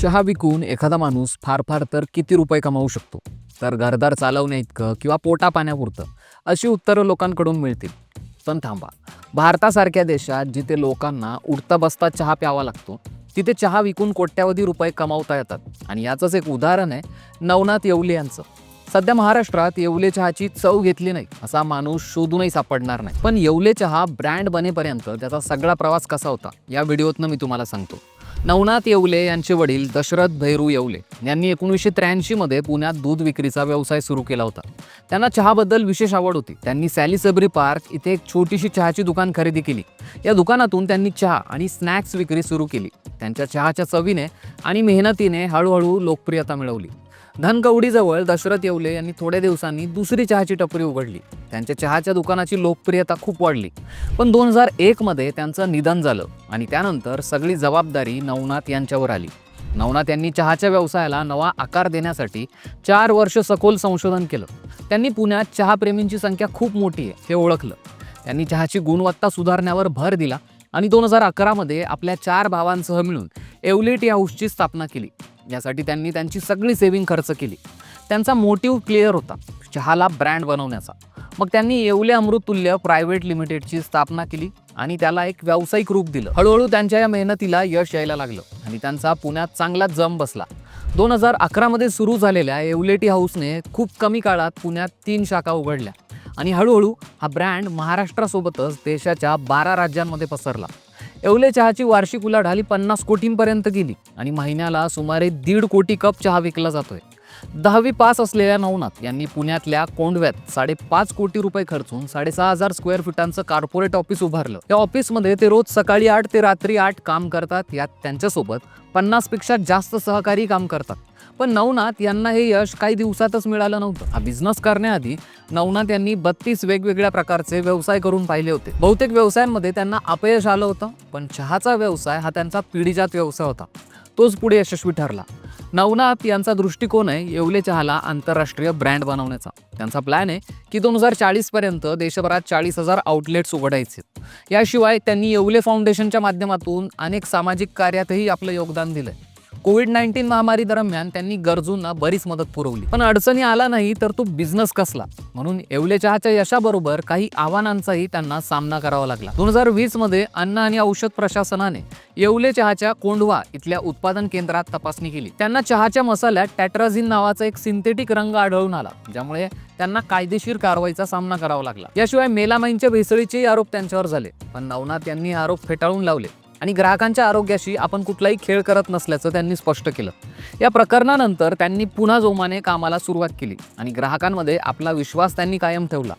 चहा विकून एखादा माणूस फार फार तर किती रुपये कमावू शकतो? तर घरदार चालवण्या इतकं किंवा पोटा पाण्यापुरतं अशी उत्तरं लोकांकडून मिळतील. पण थांबा. भारतासारख्या देशात जिथे लोकांना उठता बसता चहा प्यावा लागतो तिथे चहा विकून कोट्यावधी रुपये कमावता येतात. आणि याचंच एक उदाहरण आहे नवनाथ येवले यांचं. सध्या महाराष्ट्रात येवले चहाची चव घेतली नाही असा माणूस शोधूनही सापडणार नाही. पण येवले चहा ब्रँड बनेपर्यंत त्याचा सगळा प्रवास कसा होता या व्हिडिओतनं मी तुम्हाला सांगतो. नवनाथ येवले यांचे वडील दशरथ भैरू येवले यांनी एकोणीसशे त्र्याऐंशीमध्ये पुण्यात दूध विक्रीचा व्यवसाय सुरू केला होता. त्यांना चहाबद्दल विशेष आवड होती. त्यांनी सॅली सबरी पार्क इथे एक छोटीशी चहाची दुकान खरेदी केली. या दुकानातून त्यांनी चहा आणि स्नॅक्स विक्री सुरू केली. त्यांच्या चहाच्या चवीने आणि मेहनतीने हळूहळू लोकप्रियता मिळवली. धनकवडीजवळ दशरथ येवले यांनी थोड्या दिवसांनी दुसरी चहाची टपरी उघडली. त्यांच्या चहाच्या दुकानाची लोकप्रियता खूप वाढली. पण दोन हजार एकमध्ये त्यांचं निधन झालं आणि त्यानंतर सगळी जबाबदारी नवनाथ यांच्यावर आली. नवनाथ यांनी चहाच्या व्यवसायाला नवा आकार देण्यासाठी चार वर्ष सखोल संशोधन केलं. त्यांनी पुण्यात चहाप्रेमींची संख्या खूप मोठी आहे हे ओळखलं. त्यांनी चहाची गुणवत्ता सुधारण्यावर भर दिला आणि दोन हजार अकरामध्ये आपल्या चार भावांसह मिळून एवलेट या हाऊसची स्थापना केली. यासाठी त्यांनी त्यांची सगळी सेविंग खर्च केली. त्यांचा मोटिव्ह क्लिअर होता चहाला ब्रँड बनवण्याचा. मग त्यांनी येवले अमृततुल्य प्रायव्हेट लिमिटेडची स्थापना केली आणि त्याला एक व्यावसायिक रूप दिलं. हळूहळू त्यांच्या या मेहनतीला यश यायला लागलं आणि त्यांचा पुण्यात चांगला जम बसला. दोन हजार अकरामध्ये सुरू झालेल्या एवलेटी हाऊसने खूप कमी काळात पुण्यात तीन शाखा उघडल्या आणि हळूहळू हा ब्रँड महाराष्ट्रासोबतच देशाच्या बारा राज्यांमध्ये पसरला. एवले चहाची वार्षिक उलाढाल ही पन्नास कोटींपर्यंत गेली आणि महिन्याला सुमारे दीड कोटी कप चहा विकला जातोय. दहावी पास असलेल्या नवनाथ यांनी पुण्यातल्या कोंडव्यात साडेपाच कोटी रुपये खर्चून साडेसहा हजार स्क्वेअर फुटांचं कॉर्पोरेट ऑफिस उभारलं. या ऑफिसमध्ये ते रोज सकाळी आठ ते रात्री आठ काम करतात. यात त्यांच्यासोबत पन्नासपेक्षा जास्त सहकारी काम करतात. पण नवनाथ यांना हे यश काही दिवसातच मिळालं नव्हतं. हा बिझनेस करण्याआधी नवनाथ यांनी बत्तीस वेगवेगळ्या प्रकारचे व्यवसाय करून पाहिले होते. बहुतेक व्यवसायांमध्ये त्यांना अपयश आलं होतं पण चहाचा व्यवसाय हा त्यांचा पिढीजात व्यवसाय होता. तोच पुढे यशस्वी ठरला. नवनाथ यांचा दृष्टिकोन आहे येवले चहाला आंतरराष्ट्रीय ब्रँड बनवण्याचा. त्यांचा प्लॅन आहे की दोन हजार चाळीसपर्यंत देशभरात चाळीस हजार आउटलेट्स उघडायचे. याशिवाय त्यांनी येवले फाउंडेशनच्या माध्यमातून अनेक सामाजिक कार्यातही आपलं योगदान दिलंय. कोविड नाईन्टीन महामारी दरम्यान त्यांनी गरजूंना बरीच मदत पुरवली. पण अडचणी आला नाही तर तो बिझनेस कसला? म्हणून येवले चहाच्या यशाबरोबर काही आव्हानांचाही त्यांना सामना करावा लागला. दोन हजार वीसमध्ये अन्न आणि औषध प्रशासनाने येवले चहाच्या कोंढवा इथल्या उत्पादन केंद्रात तपासणी केली. त्यांना चहाच्या मसाल्यात टॅट्राझिन नावाचा एक सिंथेटिक रंग आढळून आला ज्यामुळे त्यांना कायदेशीर कारवाईचा सामना करावा लागला. याशिवाय मेलामाईनच्या भेसळीचेही आरोप त्यांच्यावर झाले. पण नवनाथ यांनी आरोप फेटाळून लावले. आणि ग्राहकांच्या आरोग्याशी आपण कुठलाही खेळ करत नसल्याचं त्यांनी स्पष्ट केलं. या प्रकरणानंतर त्यांनी पुन्हा जोमाने कामाला सुरुवात केली आणि ग्राहकांमध्ये आपला विश्वास त्यांनी कायम ठेवला.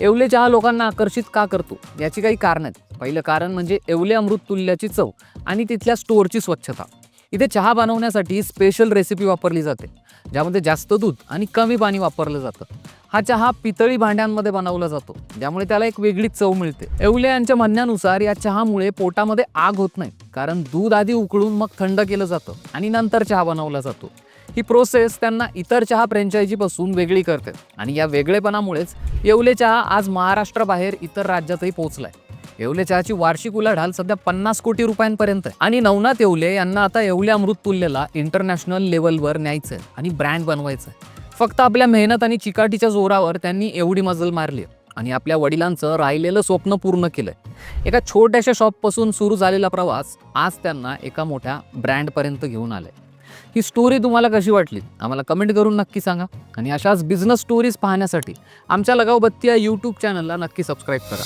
एवले चहा लोकांना आकर्षित का करतो? याची काही कारणं आहेत. पहिलं कारण म्हणजे एवले अमृत तुल्याची चव आणि तिथल्या स्टोअरची स्वच्छता. इथे चहा बनवण्यासाठी स्पेशल रेसिपी वापरली जाते ज्यामध्ये जास्त दूध आणि कमी पाणी वापरलं जातं. हा चहा पितळी भांड्यांमध्ये बनवला जातो. ज्यामुळे त्याला एक वेगळीच चव मिळते. येवले यांच्या म्हणण्यानुसार या चहामुळे पोटामध्ये आग होत नाही कारण दूध आधी उकळून मग थंड केलं जातं आणि नंतर चहा बनवला जातो. ही प्रोसेस त्यांना इतर चहा फ्रँचायझीपासून वेगळी करते आणि या वेगळेपणामुळेच येवले चहा आज महाराष्ट्राबाहेर इतर राज्यातही पोहोचलाय. येवले चहाची वार्षिक उलाढाल सध्या पन्नास कोटी रुपयांपर्यंत आहे. आणि नवनाथ येवले यांना आता येवले अमृत तुल्यला इंटरनॅशनल लेवलवर न्यायचं आहे आणि ब्रँड बनवायचं आहे फक्त आपल्या मेहनत आणि चिकाटीच्या जोरावर त्यांनी एवढी मजल मारली. आणि आपल्या वडिलांचं राहिलेलं स्वप्न पूर्ण केलंय. एका छोट्याशा शॉपपासून सुरू झालेला प्रवास आज त्यांना एका मोठ्या ब्रँडपर्यंत घेऊन आलाय. ही स्टोरी तुम्हाला कशी वाटली? आम्हाला कमेंट करून नक्की सांगा. आणि अशाच बिझनेस स्टोरीज पाहण्यासाठी आमच्या लगाव बत्ती या यूट्यूब चॅनलला नक्की सबस्क्राईब करा.